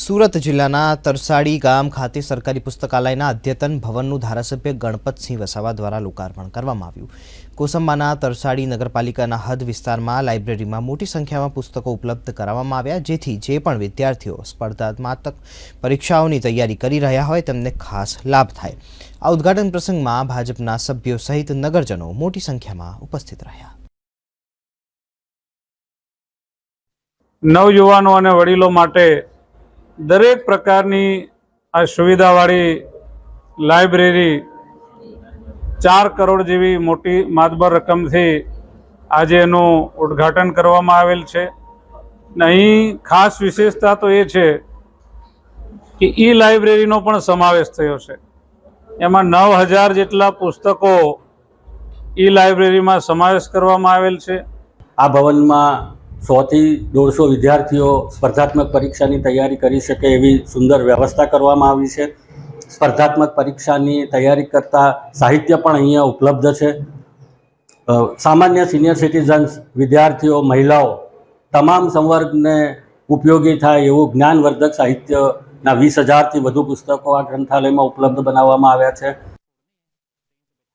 સુરત જિલ્લાના તરસાડી ગામ ખાતે સરકારી પુસ્તકાલયના અદ્યતન ભવનનું ધારાસભ્ય ગણપતસિંહ વસાવા દ્વારા લોકાર્પણ કરવામાં આવ્યું. કોસંબાના તરસાડી નગરપાલિકાના હદ વિસ્તારમાં લાઇબ્રેરીમાં મોટી સંખ્યામાં પુસ્તકો ઉપલબ્ધ કરાવવામાં આવ્યા, જેથી જે પણ વિદ્યાર્થીઓ સ્પર્ધાત્મક પરીક્ષાઓની તૈયારી કરી રહ્યા હોય તેમને ખાસ લાભ થાય. આ ઉદ્ઘાટન પ્રસંગમાં ભાજપના સભ્યો સહિત નગરજનો મોટી સંખ્યામાં ઉપસ્થિત રહ્યા. નવયુવાનો અને વડીલો માટે દરેક પ્રકારની આ સુવિધાવાળી લાઇબ્રેરી ચાર કરોડ જેવી મોટી માતબર રકમથી આજે એનું ઉદ્ઘાટન કરવામાં આવેલ છે. ને અહીં ખાસ વિશેષતા તો એ છે કે ઈ લાઇબ્રેરીનો પણ સમાવેશ થયો છે. એમાં નવ હજાર જેટલા પુસ્તકો ઈ લાઇબ્રેરીમાં સમાવેશ કરવામાં આવેલ છે. આ ભવનમાં સોથી દોઢસો વિદ્યાર્થીઓ સ્પર્ધાત્મક પરીક્ષાની તૈયારી કરી શકે એવી સુંદર વ્યવસ્થા કરવામાં આવી છે. સ્પર્ધાત્મક પરીક્ષાની તૈયારી કરતા સાહિત્ય પણ અહીંયા ઉપલબ્ધ છે. સામાન્ય સિનિયર સિટીઝન્સ, વિદ્યાર્થીઓ, મહિલાઓ તમામ સંવર્ગને ઉપયોગી થાય એવું જ્ઞાનવર્ધક સાહિત્યના વીસ હજારથી વધુ પુસ્તકો આ ગ્રંથાલયમાં ઉપલબ્ધ બનાવવામાં આવ્યા છે.